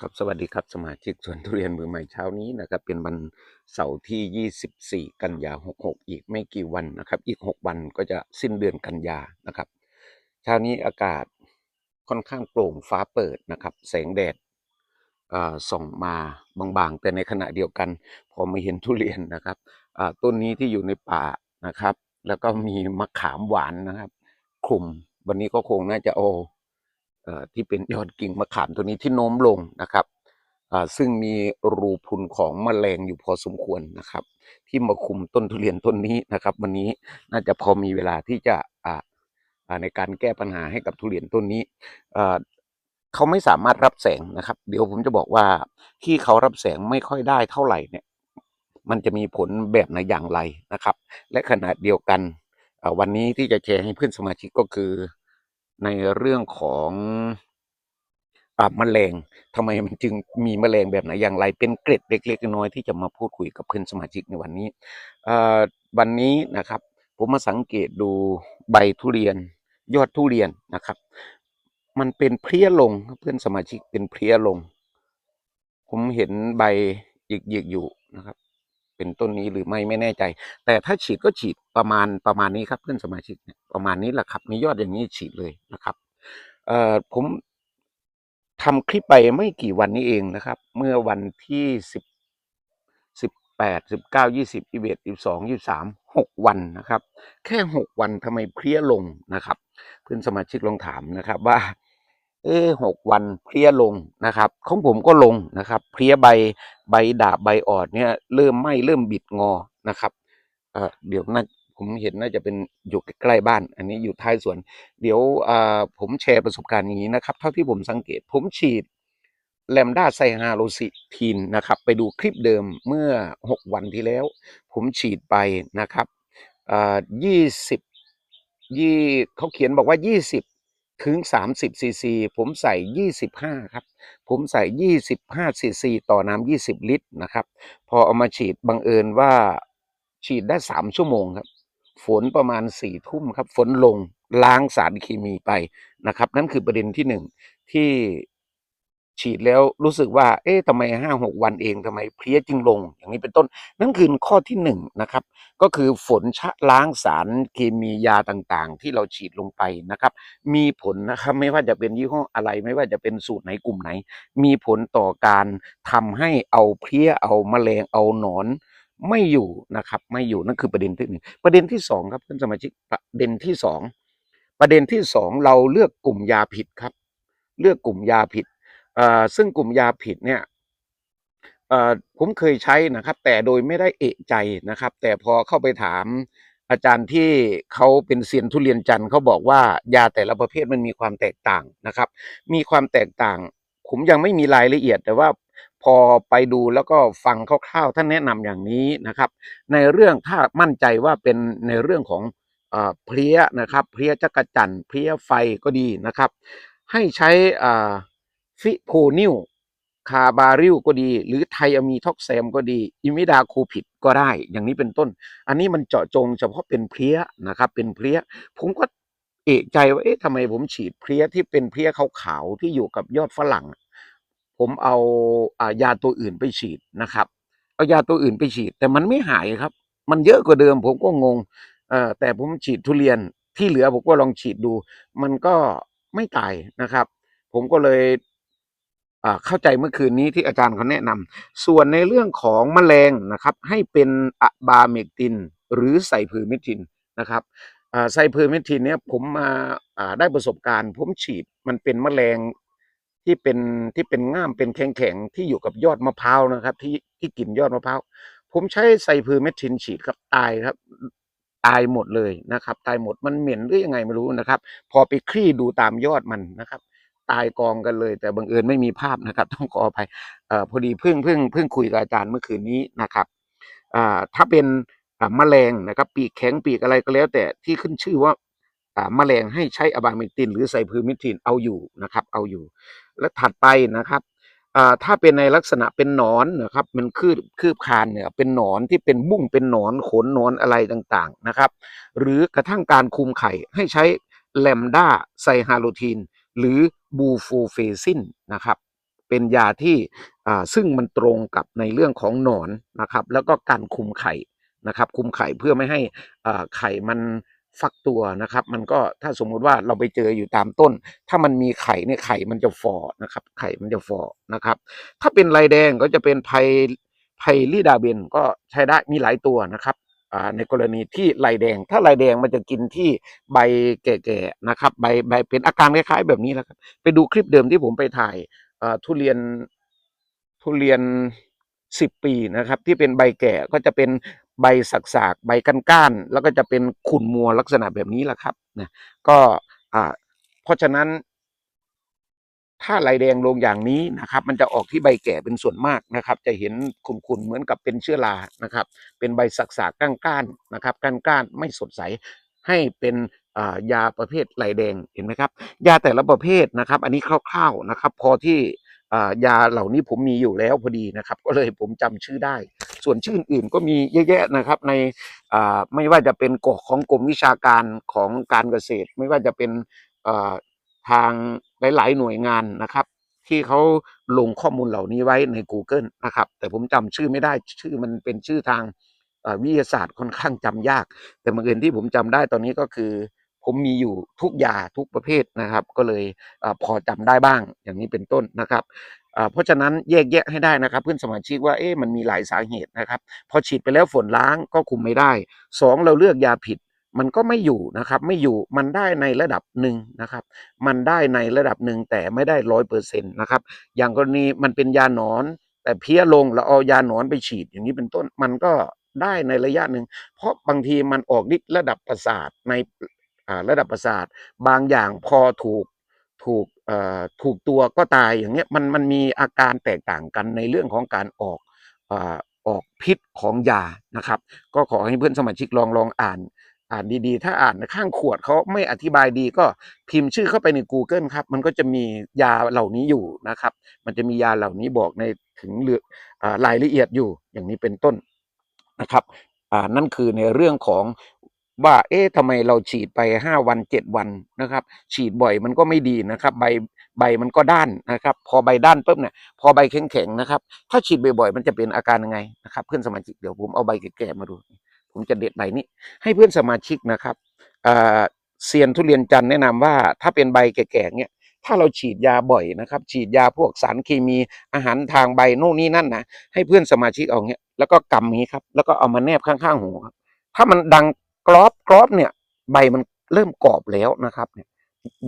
ครับสวัสดีครับสมาชิกสวนทุเรียนมือใหม่เช้านี้นะครับ เป็นวันเสาร์ที่ 24 กันยา 66 อีกไม่กี่วันนะครับ อีก 6 วันก็จะสิ้นเดือนกันยานะครับ เช้านี้อากาศค่อนข้างโปร่งฟ้าเปิดนะครับ แสงแดดส่องมาบางๆ แต่ในขณะเดียวกัน พอมาเห็นทุเรียนนะครับต้นนี้ที่อยู่ในป่านะครับ แล้วก็มีมะขามหวานนะครับคลุมวันนี้ก็คงน่าจะเอาเอ่อ ที่เป็นยอดกิ่งมะขามตัวนี้ที่โน้มลงนะครับซึ่งมีรูพุนของแมลงอยู่พอสมควรนะครับ ที่มาคุมต้นทุเรียนต้นนี้นะครับ วันนี้น่าจะพอมีเวลาที่จะในการแก้ปัญหาให้กับทุเรียนต้นนี้เขาไม่สามารถรับแสงนะครับ เดี๋ยวผมจะบอกว่าที่เขารับแสงไม่ค่อยได้เท่าไหร่เนี่ย มันจะมีผลแบบไหนอย่างไรนะครับ และขณะเดียวกันวันนี้ที่จะแชร์ให้เพื่อนสมาชิกก็คือ ในเรื่องของอ่าแมลงทำไมมันจึงมีแมลงแบบไหนอย่างไร เป็นเกร็ดเล็ก ๆ น้อยที่จะมาพูดคุยกับเพื่อนสมาชิกในวันนี้วันนี้นะครับ ผมมาสังเกตดูใบทุเรียน ยอดทุเรียนนะครับ มันเป็นเพลี้ยลงเพื่อนสมาชิกเป็นเพลี้ยลง ผมเห็นใบหยิกๆอยู่นะครับ เป็นต้นนี้หรือไม่ไม่แน่ใจ แต่ถ้าฉีดก็ฉีดประมาณประมาณนี้ครับเพื่อนสมาชิกเนี่ยประมาณนี้แหละครับ มียอดอย่างนี้ฉีดเลยนะครับเอ่อผมทำคลิปไปไม่กี่วันนี้เองนะครับ เมื่อวันที่สิบสิบแปดสิบเก้ายี่สิบยี่สิบเอ็ดยี่สิบสองยี่สิบสามหกวันนะครับ แค่หกวันทำไมเพลี้ยลงนะครับ เพื่อนสมาชิกลองถามนะครับว่า เอ้หกวันเพลี้ยลงนะครับ ของผมก็ลงนะครับ เพลี้ยใบใบดาบใบออนเนี่ยเริ่มไหมเริ่มบิดงอนะครับเอ่อเดี๋ยวน่าผมเห็นน่าจะเป็นอยู่ใกล้บ้าน อันนี้อยู่ท้ายสวน เดี๋ยวอ่าผมแชร์ประสบการณ์อย่างนี้นะครับ เท่าที่ผมสังเกตผมฉีดแลมด้าไซฮาโลซิทีนนะครับ ไปดูคลิปเดิมเมื่อ 6 วันที่แล้ว ผมฉีดไปนะครับอ่ายี่สิบยี่เขาเขียนบอกว่า 20 ถึง 30ซีซีผมใส่ 25 ครับ ผมใส่ 25ซีซีต่อน้ำ20 ลิตรนะครับ พอเอามาฉีดบังเอิญว่าฉีดได้ 3 ชั่วโมงครับ ฝนประมาณ4ี่ทุ่มครับ ฝนลงล้างสารเคมีไปนะครับ นั่นคือประเด็นที่หนึ่งที่ ฉีดแล้วรู้สึกว่า เอ๊ะทำไมห้าหกวันเองทำไมเพลี้ยจึงลง อย่างนี้เป็นต้น นั่นคือข้อที่หนึ่งนะครับ ก็คือฝนชะล้างสารเคมียาต่างๆ ที่เราฉีดลงไปนะครับ มีผลนะครับไม่ว่าจะเป็นยี่ห้ออะไร ไม่ว่าจะเป็นสูตรไหนกลุ่มไหน มีผลต่อการทำให้เอาเพลี้ยเอาแมลงเอาหนอนไม่อยู่นะครับ ไม่อยู่นั่นคือประเด็นที่หนึ่งประเด็นที่สองครับท่านสมาชิกประเด็นที่สองประเด็นที่สองเราเลือกกลุ่มยาผิดครับ เลือกกลุ่มยาผิด ซึ่งกลุ่มยาผิดเนี่ยผมเคยใช้นะครับ แต่โดยไม่ได้เอะใจนะครับ แต่พอเข้าไปถามอาจารย์ที่เขาเป็นเซียนทุเรียนจันทร์เขาบอกว่ายาแต่ละประเภทมันมีความแตกต่างนะครับ มีความแตกต่าง ผมยังไม่มีรายละเอียด แต่ว่าพอไปดูแล้วก็ฟังคร่าวๆท่านแนะนำอย่างนี้นะครับ ในเรื่องถ้ามั่นใจว่าเป็นในเรื่องของเอ่อเพลี้ยนะครับ เพลี้ยจักรจันทร์เพลี้ยไฟก็ดีนะครับ ให้ใช้อ่า ฟิโพนิลคาบาริลก็ดี หรือไทอะมีท็อกแซมก็ดี อิมิดาโคพิดก็ได้ อย่างนี้เป็นต้น อันนี้มันเจาะจงเฉพาะเป็นเพลี้ยนะครับ เป็นเพลี้ย ผมก็เอะใจว่าเอ๊ะทำไมผมฉีดเพลี้ยที่เป็นเพลี้ยขาวๆที่อยู่กับยอดฝรั่ง ผมเอาอายาตัวอื่นไปฉีดนะครับ เอายาตัวอื่นไปฉีด แต่มันไม่หายครับ มันเยอะกว่าเดิม ผมก็งงแต่ผมฉีดทุเรียนที่เหลือผมก็ลองฉีดดู มันก็ไม่ตายนะครับ ผมก็เลย เข้าใจเมื่อคืนนี้ที่อาจารย์เขาแนะนำส่วนในเรื่องของแมลงนะครับ ให้เป็นอะบาเมกติน หรือไซพอร์เมทินนะครับอ่าไซพอร์เมทินเนี่ยผมมาได้ประสบการณ์ ผมฉีดมันเป็นแมลงที่เป็นที่เป็นง่ามเป็นแข็งๆที่อยู่กับยอดมะพร้าวนะครับ ที่ที่กินยอดมะพร้าวผมใช้ไซพอร์เมทินฉีดครับตายครับตายหมดเลยนะครับ ตายหมดมันเหม็นหรือยังไงไม่รู้นะครับ พอไปคลี่ดูตามยอดมันนะครับ ตายกองกันเลย แต่บังเอิญไม่มีภาพนะครับ ต้องขออภัยอพอดีเพิ่งเพิ่งเพิ่งคุยกับอาจารย์เมื่อคืนนี้นะครับอถ้าเป็นอ่าแมลงนะครับปีกแข็งปีกอะไรก็แล้ว แต่ที่ขึ้นชื่อว่าอ่าแมลงให้ใช้อบามกติน หรือไซพอร์เมทินเอาอยู่นะครับ เอาอยู่ และถัดไปนะครับถ้าเป็นในลักษณะเป็นหนอนนะครับมันคืบคืบคานเนี่ยเป็นหนอนที่เป็นบุ้งเป็นหนอนขนหนอนอะไรต่างๆนะครับ หรือกระทั่งการคุมไข่ให้ใช้แลมด้าไซฮาโลทีน หรือ บูโฟเฟซินนะครับเป็นยาที่ซึ่งมันตรงกับในเรื่องของหนอนนะครับ แล้วก็การคุมไข่นะครับคุมไข่เพื่อไม่ให้ไข่มันฟักตัวนะครับ มันก็ถ้าสมมุติว่าเราไปเจออยู่ตามต้น ถ้ามันมีไข่เนี่ยไข่มันจะฟอนะครับ ไข่มันจะฟอนะครับ ถ้าเป็นลายแดงก็จะเป็นไพไพลิดาเบนก็ใช้ได้มีหลายตัวนะครับ ในกรณีที่ลายแดง ถ้าลายแดงมันจะกินที่ใบแก่ๆนะครับ ใบใบเป็นอาการคล้ายๆแบบนี้แหละครับ ไปดูคลิปเดิมที่ผมไปถ่ายทุเรียนทุเรียนสิบปีนะครับ ที่เป็นใบแก่ก็จะเป็นใบสักๆใบก้านๆแล้วก็จะเป็นขุ่นมัวลักษณะแบบนี้แหละครับนะก็เพราะฉะนั้น ถ้าลายแดงลงอย่างนี้นะครับ มันจะออกที่ใบแก่เป็นส่วนมากนะครับ จะเห็นขุ่นๆเหมือนกับเป็นเชื้อรานะครับ เป็นใบสักๆก้านๆนะครับก้านๆไม่สดใสให้เป็นอ่ายาประเภทลายแดงเห็นไหมครับ ยาแต่ละประเภทนะครับ อันนี้คร่าวๆนะครับ พอที่อ่ายาเหล่านี้ผมมีอยู่แล้วพอดีนะครับ ก็เลยผมจำชื่อได้ ส่วนชื่ออื่นๆก็มีเยอะแยะนะครับในอ่าไม่ว่าจะเป็นกฎของกรมวิชาการของการเกษตร ไม่ว่าจะเป็นอ่า ทางหลาย ๆ หน่วยงานนะครับ ที่เขาลงข้อมูลเหล่านี้ไว้ใน Google นะครับ แต่ผมจำชื่อไม่ได้ชื่อมันเป็นชื่อทางวิทยาศาสตร์ค่อนข้างจำยาก แต่บังเอิญที่ผมจำได้ตอนนี้ก็คือ ผมมีอยู่ทุกยาทุกประเภทนะครับ ก็เลยอพอจำได้บ้างอย่างนี้เป็นต้นนะครับเพราะฉะนั้นแยกแยะให้ได้นะครับ เพื่อนสมาชิกว่าเอ๊ะมันมีหลายสาเหตุนะครับ พอฉีดไปแล้วฝนล้างก็คุมไม่ได้สองเราเลือกยาผิด มันก็ไม่อยู่นะครับ ไม่อยู่มันได้ในระดับหนึ่งนะครับ มันได้ในระดับหนึ่งแต่ไม่ได้ร้อยเปอร์เซ็นต์นะครับ อย่างกรณีมันเป็นยาหนอน แต่เพี้ยลงแล้วเอายาหนอนไปฉีดอย่างนี้เป็นต้นมันก็ได้ในระยะหนึ่ง เพราะบางทีมันออกฤทธิ์ระดับประสาทในระดับประสาท บางอย่างพอถูกถูกถูกตัวก็ตายอย่างเงี้ยมันมันมีอาการแตกต่างกันในเรื่องของการออกออกพิษของยานะครับ ก็ขอให้เพื่อนสมาชิกลองลองอ่าน อ่านดีๆ ถ้าอ่านข้างขวดเขาไม่อธิบายดีก็พิมพ์ชื่อเข้าไปใน Google ครับ มันก็จะมียาเหล่านี้อยู่นะครับ มันจะมียาเหล่านี้บอกในถึงเรือรายละเอียดอยู่อย่างนี้เป็นต้นนะครับอ่านั่นคือในเรื่องของว่า เอ๊ะทำไมเราฉีดไปห้าวันเจ็ดวันนะครับ ฉีดบ่อยมันก็ไม่ดีนะครับ ใบใบมันก็ด้านนะครับ พอใบด้านปุ๊บเนี่ยพอใบแข็งๆนะครับ ถ้าฉีดบ่อยๆมันจะเป็นอาการยังไงนะครับ เพื่อนสมาชิกเดี๋ยวผมเอาใบแก่ๆมาดู ผมจะเด็ดใบนี้ ให้เพื่อนสมาชิกนะครับเซียนทุเรียนจันแนะนำว่าถ้าเป็นใบแก่ๆเนี่ยถ้าเราฉีดยาบ่อยนะครับ ฉีดยาพวกสารเคมีอาหารทางใบโน่นนี่นั่นนะให้เพื่อนสมาชิกเอาเงี้ยแล้วก็กำนี้ครับ แล้วก็เอามาแนบข้างๆหูครับ ถ้ามันดังกรอบกรอบเนี่ย ใบมันเริ่มกรอบแล้วนะครับเนี่ย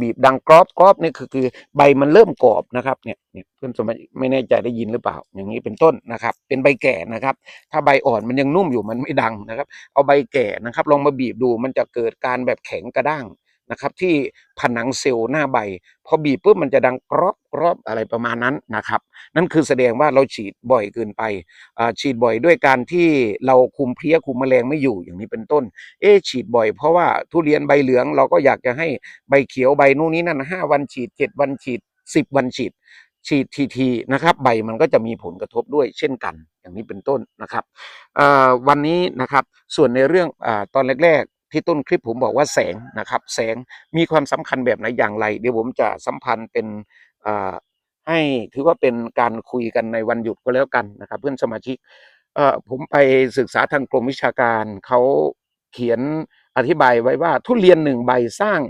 บีบดังกรอบกรอบนี่คือคือใบมันเริ่มกรอบนะครับเนี่ยเนี่ยเพื่อนสมาชิกไม่แน่ใจได้ยินหรือเปล่า อย่างนี้เป็นต้นนะครับ เป็นใบแก่นะครับ ถ้าใบอ่อนมันยังนุ่มอยู่มันไม่ดังนะครับ เอาใบแก่นะครับ ลองมาบีบดูมันจะเกิดการแบบแข็งกระด้าง นะครับที่ผนังเซลล์หน้าใบ พอบีบปุ๊บมันจะดังกรอบกรอบอะไรประมาณนั้นนะครับ นั่นคือแสดงว่าเราฉีดบ่อยเกินไปฉีดบ่อยด้วยการที่เราคุมเพลี้ยคุมแมลงไม่อยู่อย่างนี้เป็นต้น เอ๊ฉีดบ่อยเพราะว่าทุเรียนใบเหลืองเราก็อยากจะให้ใบเขียวใบนู่นนี่นั่นห้าวันฉีดเจ็ดวันฉีดสิบวันฉีดฉีดทีทีๆนะครับใบมันก็จะมีผลกระทบด้วยเช่นกัน อย่างนี้เป็นต้นนะครับวันนี้นะครับส่วนในเรื่องอตอนแรก ที่ต้นคลิปผมบอกว่าแสงนะครับ แสงมีความสำคัญแบบไหนอย่างไร เดี๋ยวผมจะสัมพันธ์เป็นให้ถือว่าเป็นการคุยกันในวันหยุดก็แล้วกันนะครับ เพื่อนสมาชิกผมไปศึกษาทางกรมวิชาการเขาเขียนอธิบายไว้ว่าทุเรียนหนึ่งใบสร้าง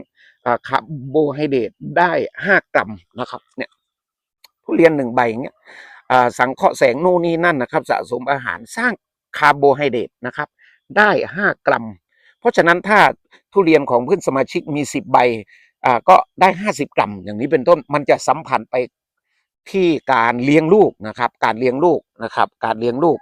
คาร์โบไฮเดรตได้ห้ากรัมนะครับเนี่ยทุเรียนหนึ่งใบเงี้ยสังเคราะห์แสงโน่นนี่นั่นนะครับ สะสมอาหารสร้างคาร์โบไฮเดรตนะครับ ได้5กรัม เพราะฉะนั้นถ้าทุเรียนของเพื่อนสมาชิกมี 10 ใบอ่าก็ได้ 50 กรัม อย่างนี้เป็นต้นมันจะสัมพันธ์ไปที่การเลี้ยงลูกนะครับ การเลี้ยงลูกนะครับ การเลี้ยงลูก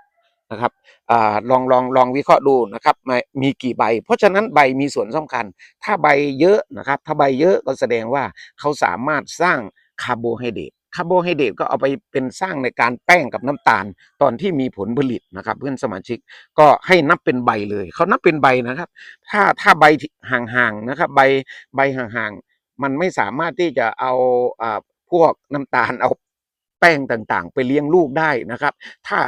นะครับอ่าลองลองลองวิเคราะห์ดูนะครับม,มีกี่ใบ เพราะฉะนั้นใบมีส่วนสำคัญ ถ้าใบเยอะนะครับ ถ้าใบเยอะก็แสดงว่าเขาสามารถสร้างคาร์โบไฮเดรต คาร์โบไฮเดรตก็เอาไปเป็นสร้างในการแป้งกับน้ำตาล ตอนที่มีผลผลิตนะครับ เพื่อนสมาชิกก็ให้นับเป็นใบเลย เขานับเป็นใบนะครับ ถ้าถ้าใบห่างๆนะครับ ใบใบห่างๆ มันไม่สามารถที่จะเอาอ่าพวกน้ำตาลเอาแป้งต่างๆ ไปเลี้ยงลูกได้นะครับ ถ้า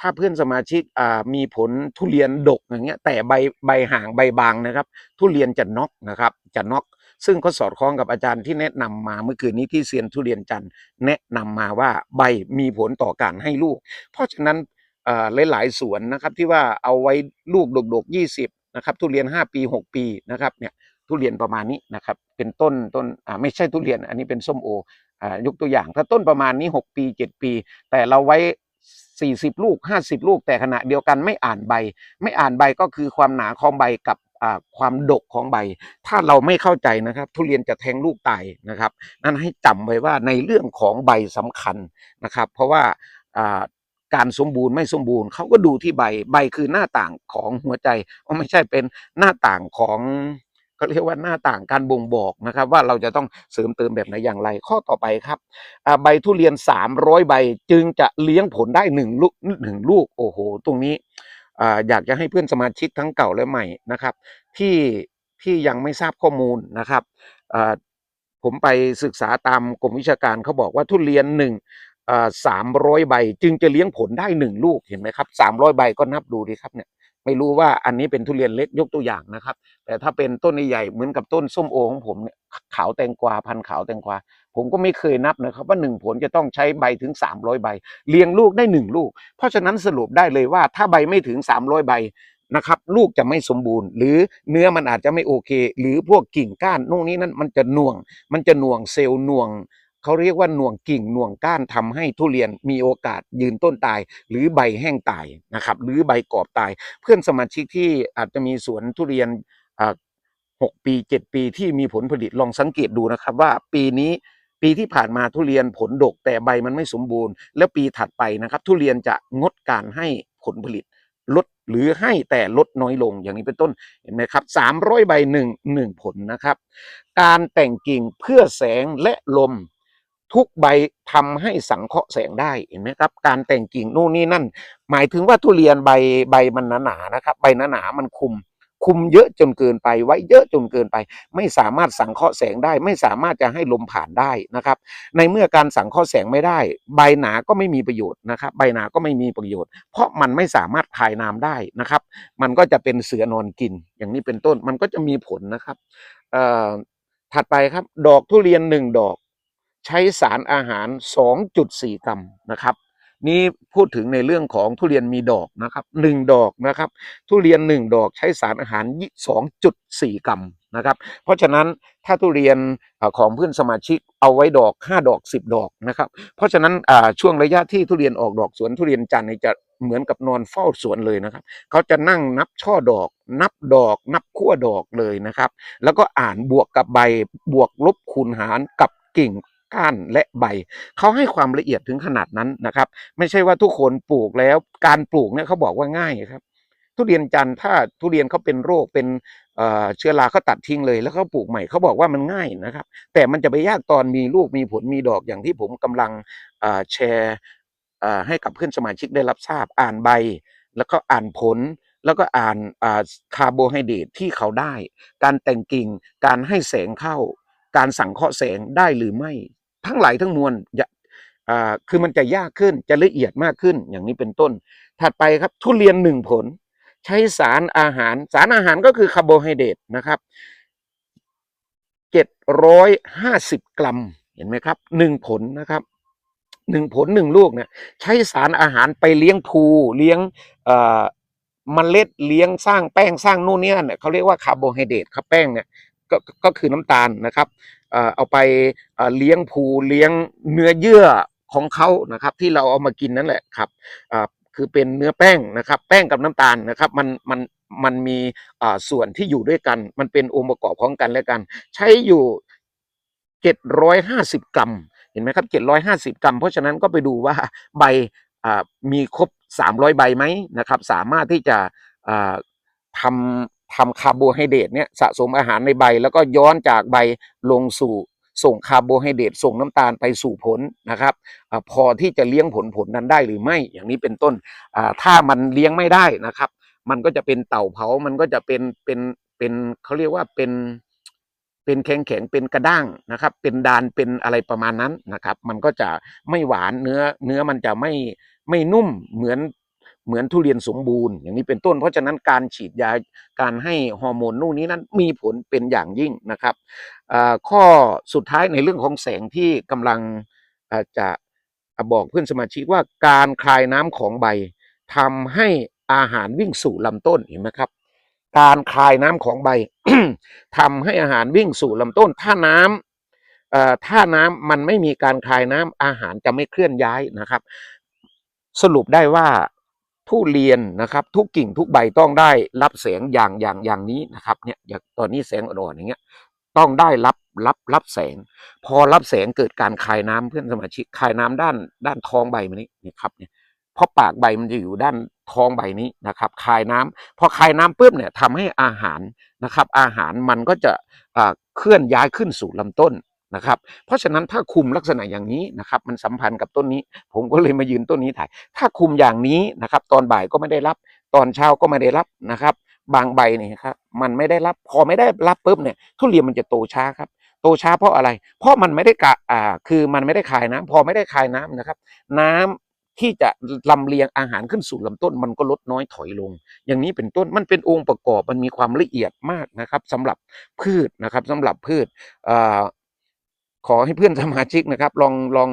ถ้าเพื่อนสมาชิกอ่ามีผลทุเรียนดกอย่างเงี้ยแต่ใบใบห่างใบบางนะครับ ทุเรียนจะน็อกนะครับ จะน็อก ซึ่งก็สอดคล้องกับอาจารย์ที่แนะนำมาเมื่อคืนนี้ที่เซียนทุเรียนจันทร์แนะนำมาว่าใบมีผลต่อการให้ลูก เพราะฉะนั้นหลายๆสวนนะครับที่ว่าเอาไว้ลูกดกๆ20นะครับทุเรียน 5 ปี 6 ปีนะครับเนี่ยทุเรียนประมาณนี้นะครับเป็นต้นต้นอ่าไม่ใช่ทุเรียนอันนี้เป็นส้มโออ่ายกตัวอย่าง ถ้าต้นประมาณนี้ 6 ปี 7 ปี แต่เราไว้ 40 ลูก 50 ลูกแต่ขณะเดียวกันไม่อ่านใบ ไม่อ่านใบก็คือความหนาของใบกับ ความดกของใบ ถ้าเราไม่เข้าใจนะครับ ทุเรียนจะแทงลูกตายนะครับ นั่นให้จำไว้ว่าในเรื่องของใบสำคัญนะครับ เพราะว่าการสมบูรณ์ไม่สมบูรณ์เขาก็ดูที่ใบใบคือหน้าต่างของหัวใจไม่ใช่เป็นหน้าต่างของก็เรียกว่าหน้าต่างการบ่งบอกนะครับ ว่าเราจะต้องเสริมเติมแบบไหนอย่างไร ข้อต่อไปครับใบทุเรียน 300 ใบจึงจะเลี้ยงผลได้หนึ่งลูกหนึ่งลูกโอ้โห ตรงนี้ อ่าอยากจะให้เพื่อนสมาชิกทั้งเก่าและใหม่นะครับ ที่ที่ยังไม่ทราบข้อมูลนะครับผมไปศึกษาตามกรมวิชาการเขาบอกว่าทุเรียนหนึ่งสามร้อยใบ จึงจะเลี้ยงผลได้หนึ่งลูกเห็นไหมครับสามร้อยใบก็นับดูดีครับเนี่ย ไม่รู้ว่าอันนี้เป็นทุเรียนเล็กยกตัวอย่างนะครับ แต่ถ้าเป็นต้นใหญ่เหมือนกับต้นส้มโอของผมเนี่ยขาวแตงกวาพันขาวแตงกวาผมก็ไม่เคยนับนะครับว่าหนึ่งผลจะต้องใช้ใบถึง 300 ใบ เลี้ยงลูกได้หนึ่งลูก เพราะฉะนั้นสรุปได้เลยว่าถ้าใบไม่ถึง 300 ใบนะครับลูกจะไม่สมบูรณ์ หรือเนื้อมันอาจจะไม่โอเค หรือพวกกิ่งก้านนู่นนี้นั่นมันจะหน่วง มันจะหน่วงเซลล์หน่วง เขาเรียกว่าหน่วงกิ่งหน่วงก้านทำให้ทุเรียนมีโอกาสยืนต้นตาย หรือใบแห้งตายนะครับหรือใบกรอบตาย เพื่อนสมาชิกที่อาจจะมีสวนทุเรียนหกปีเจ็ดปีที่มีผลผลิตลองสังเกตดูนะครับว่าปีนี้ปีที่ผ่านมาทุเรียนผลดกแต่ใบมันไม่สมบูรณ์ แล้วปีถัดไปนะครับ ทุเรียนจะงดการให้ผลผลิตลดหรือให้แต่ลดน้อยลงอย่างนี้เป็นต้นเห็นไหมครับสามร้อยใบหนึ่งหนึ่งผลนะครับ การแต่งกิ่งเพื่อแสงและลม ทุกใบทำให้สังเคราะห์แสงได้เห็นไหมครับ การแต่งกิ่งนู่นนี่นั่น หมายถึงว่าทุเรียนใบใบมันหนาๆนะครับ ใบหนาๆมันคุม คุมเยอะจนเกินไป ไว้เยอะจนเกินไป ไม่สามารถสังเคราะห์แสงได้ ไม่สามารถจะให้ลมผ่านได้นะครับ ในเมื่อการสังเคราะห์แสงไม่ได้ ใบหนาก็ไม่มีประโยชน์นะครับ ใบหนาก็ไม่มีประโยชน์ เพราะมันไม่สามารถคายน้ำได้นะครับ มันก็จะเป็นเสือนอนกิน อย่างนี้เป็นต้นมันก็จะมีผลนะครับถัดไปครับ ดอกทุเรียนหนึ่งดอก ใช้สารอาหาร 2.4 กรัมนะครับ นี่พูดถึงในเรื่องของทุเรียนมีดอกนะครับหนึ่งดอกนะครับ ทุเรียนหนึ่งดอกใช้สารอาหาร 2.4 กรัมนะครับ เพราะฉะนั้นถ้าทุเรียนของเพื่อนสมาชิกเอาไว้ดอก 5 ดอก 10 ดอกนะครับ เพราะฉะนั้นช่วงระยะที่ทุเรียนออกดอกสวนทุเรียนจันทร์จะเหมือนกับนอนเฝ้าสวนเลยนะครับ เขาจะนั่งนับช่อดอก นับดอก นับขั้วดอกเลยนะครับ แล้วก็อ่านบวกกับใบบวกลบคูณหารกับกิ่ง ก้านและใบ เขาให้ความละเอียดถึงขนาดนั้นนะครับ ไม่ใช่ว่าทุกคนปลูกแล้วการปลูกเนี่ยเขาบอกว่าง่ายครับ ทุเรียนจันทร์ถ้าทุเรียนเขาเป็นโรคเป็นเชื้อราเขาตัดทิ้งเลย แล้วเขาปลูกใหม่เขาบอกว่ามันง่ายนะครับ แต่มันจะไปยากตอนมีลูกมีผลมีดอกอย่างที่ผมกำลังแชร์ให้กับเพื่อนสมาชิกได้รับทราบอ่านใบ แล้วก็อ่านผลแล้วก็อ่านคาร์โบไฮเดรตที่เขาได้ การแต่งกิ่ง การให้แสงเข้า การสังเคราะห์แสงได้หรือไม่ ทั้งหลายทั้งมวลอย่าอ่าคือมันจะยากขึ้นจะละเอียดมากขึ้นอย่างนี้เป็นต้น ถัดไปครับทุเรียนหนึ่งผล ใช้สารอาหาร สารอาหารก็คือคาร์โบไฮเดรตนะครับเจ็ดร้อยห้าสิบกรัมเห็นไหมครับหนึ่งผลนะครับหนึ่งผลหนึ่งลูกเนี่ยใช้สารอาหารไปเลี้ยงภูเลี้ยงเอ่อเมล็ดเลี้ยงสร้างแป้งสร้างนู่นนี่นั่นเนี่ยเขาเรียกว่าคาร์โบไฮเดรตครับแป้งเนี่ยก็ก็คือน้ำตาลนะครับ เออเอาไปเลี้ยงภูเลี้ยงเนื้อเยื่อของเขานะครับ ที่เราเอามากินนั่นแหละครับคือเป็นเนื้อแป้งนะครับ แป้งกับน้ำตาลนะครับ มันมันมันมีอ่าส่วนที่อยู่ด้วยกัน มันเป็นองค์ประกอบของกันและกัน ใช้อยู่เจ็ดร้อยห้าสิบกรัม เห็นไหมครับเจ็ดร้อยห้าสิบกรัม เพราะฉะนั้นก็ไปดูว่าใบอ่ามีครบสามร้อยใบไหมนะครับ สามารถที่จะอ่าทำ ทำคาร์โบไฮเดรตเนี่ยสะสมอาหารในใบ แล้วก็ย้อนจากใบลงสู่ส่งคาร์โบไฮเดรตส่งน้ำตาลไปสู่ผลนะครับอพอที่จะเลี้ยงผลผลนั้นได้หรือไม่อย่างนี้เป็นต้นถ้ามันเลี้ยงไม่ได้นะครับ มันก็จะเป็นเต่าเผา มันก็จะเป็นเป็นเป็นเขาเรียกว่าเป็นเป็นแข็งแข็งเป็นกระด้างนะครับ เป็นดานเป็นอะไรประมาณนั้นนะครับ มันก็จะไม่หวานเนื้อเนื้อมันจะไม่ไม่นุ่มเหมือน เหมือนทุเรียนสมบูรณ์อย่างนี้เป็นต้น เพราะฉะนั้นการฉีดยาการให้ฮอร์โมนนู่นนี้นั้นมีผลเป็นอย่างยิ่งนะครับข้อสุดท้ายในเรื่องของแสงที่กำลังจะบอกเพื่อนสมาชิกว่าการคลายน้ำของใบทำให้อาหารวิ่งสู่ลำต้นเห็นไหมครับ การคลายน้ำของใบทำให้อาหารวิ่งสู่ลำต้น ถ้าน้ำเอ่อถ้าน้ำมันไม่มีการคลายน้ำอาหารจะไม่เคลื่อนย้ายนะครับ สรุปได้ว่า ทุเรียนนะครับ ทุกกิ่งทุกใบต้องได้รับแสงอย่างอย่างอย่างนี้นะครับเนี่ยอย่างตอนนี้แสงอ่อนๆอย่างเงี้ยต้องได้รับรับรับแสง พอรับแสงเกิดการคายน้ำเพื่อนสมาชิกคายน้ำด้านด้านท้องใบมันนี้นี่ครับเนี่ยเพราะปากใบมันจะอยู่ด้านท้องใบนี้นะครับคายน้ำพอคายน้ำปุ๊บเนี่ยทำให้อาหารนะครับ อาหารมันก็จะอ่าเคลื่อนย้ายขึ้นสู่ลำต้น นะครับ เพราะฉะนั้นถ้าคุมลักษณะอย่างนี้นะครับ มันสัมพันธ์กับต้นนี้ ผมก็เลยมายืนต้นนี้ถ่าย ถ้าคุมอย่างนี้นะครับ ตอนบ่ายก็ไม่ได้รับ ตอนเช้าก็ไม่ได้รับนะครับ บางใบเนี่ยครับมันไม่ได้รับพอไม่ได้รับปุ๊บเนี่ยทุเรียนมันจะโตช้าครับโตช้าเพราะอะไร เพราะมันไม่ได้กะอ่าคือมันไม่ได้คายน้ำพอไม่ได้คายน้ำนะครับ น้ำที่จะลำเลียงอาหารขึ้นสู่ลำต้นมันก็ลดน้อยถอยลง อย่างนี้เป็นต้นมันเป็นองค์ประกอบมันมีความละเอียดมากนะครับสำหรับพืชนะครับสำหรับพืชอ่า ขอให้เพื่อนสมาชิกนะครับ ลองลอง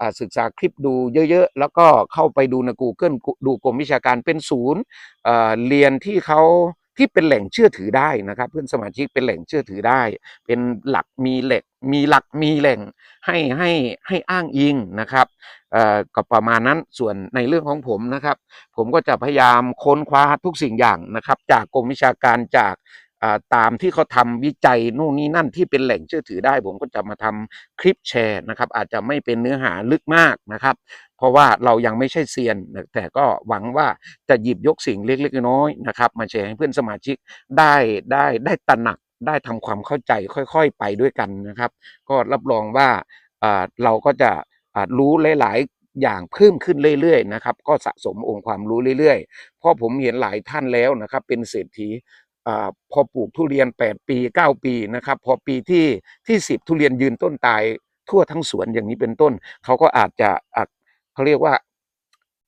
อศึกษาคลิปดูเยอะๆ แล้วก็เข้าไปดูใน Google ดูกรมวิชาการเป็นศูนย์เรียนที่เขาที่เป็นแหล่งเชื่อถือได้นะครับ เพื่อนสมาชิกเป็นแหล่งเชื่อถือได้ เป็นหลักมีเหล็กมีหลักมีแหล่งให้ให้ให้อ้างอิงนะครับก็ประมาณนั้นส่วนในเรื่องของผมนะครับ ผมก็จะพยายามค้นคว้าทุกสิ่งอย่างนะครับ จากกรมวิชาการจาก ตามที่เขาทำวิจัยนู่นนี่นั่นที่เป็นแหล่งเชื่อถือได้ ผมก็จะมาทำคลิปแชร์นะครับ อาจจะไม่เป็นเนื้อหาลึกมากนะครับ เพราะว่าเรายังไม่ใช่เซียน แต่ก็หวังว่าจะหยิบยกสิ่งเล็กๆน้อยๆนะครับ มาแชร์ให้เพื่อนสมาชิกได้ได้ได้ตระหนักได้ทำความเข้าใจค่อยๆไปด้วยกันนะครับ ก็รับรองว่าเราก็จะรู้หลายๆอย่างเพิ่มขึ้นเรื่อยๆนะครับ ก็สะสมองค์ความรู้เรื่อยๆ เพราะผมเห็นหลายท่านแล้วนะครับ เป็นเศรษฐี พอปลูกทุเรียน 8 ปี 9 ปีนะครับ พอปีที่ที่10 ทุเรียนยืนต้นตายทั่วทั้งสวนอย่างนี้เป็นต้น เขาก็อาจจะอะเขาเรียกว่า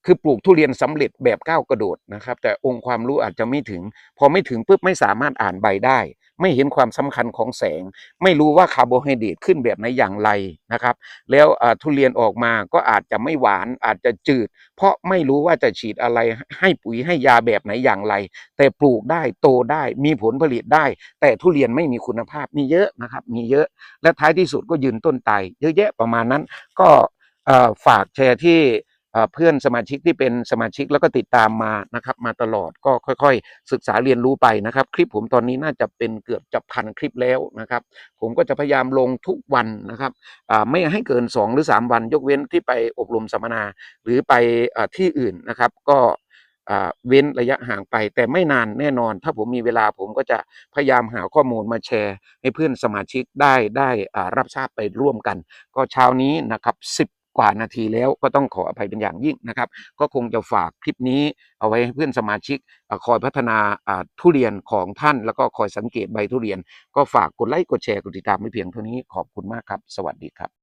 คือปลูกทุเรียนสำเร็จแบบก้าวกระโดดนะครับ แต่องค์ความรู้อาจจะไม่ถึง พอไม่ถึงปุ๊บไม่สามารถอ่านใบได้ ไม่เห็นความสำคัญของแสง ไม่รู้ว่าคาร์โบไฮเดรตขึ้นแบบไหนอย่างไรนะครับ แล้วทุเรียนออกมาก็อาจจะไม่หวานอาจจะจืด เพราะไม่รู้ว่าจะฉีดอะไรให้ปุ๋ยให้ยาแบบไหนอย่างไร แต่ปลูกได้โตได้มีผลผลิตได้ แต่ทุเรียนไม่มีคุณภาพมีเยอะนะครับ มีเยอะและท้ายที่สุดก็ยืนต้นตายเยอะแยะประมาณนั้นก็ฝากแชร์ที่ เพื่อนสมาชิกที่เป็นสมาชิกแล้วก็ติดตามมานะครับมาตลอดก็ค่อยๆ ศึกษาเรียนรู้ไปนะครับ คลิปผมตอนนี้น่าจะเป็นเกือบจะพันคลิปแล้วนะครับ ผมก็จะพยายามลงทุกวันนะครับไม่ให้เกิน 2 หรือ 3 วัน ยกเว้นที่ไปอบรมสัมมนา หรือไปอที่อื่นนะครับ ก็เว้นระยะห่างไป แต่ไม่นานแน่นอน ถ้าผมมีเวลาผมก็จะพยายามหาข้อมูลมาแชร์ ให้เพื่อนสมาชิกได้ได้รับทราบไปร่วมกัน ก็เช้านี้นะครับ10 กว่านาทีแล้วก็ต้องขออภัยเป็นอย่างยิ่งนะครับ ก็คงจะฝากคลิปนี้เอาไว้ให้เพื่อนสมาชิกอคอยพัฒนาทุเรียนของท่าน แล้วก็คอยสังเกตใบทุเรียน ก็ฝากกดไลค์กดแชร์กดติดตามไม่เพียงเท่านี้ขอบคุณมากครับ สวัสดีครับ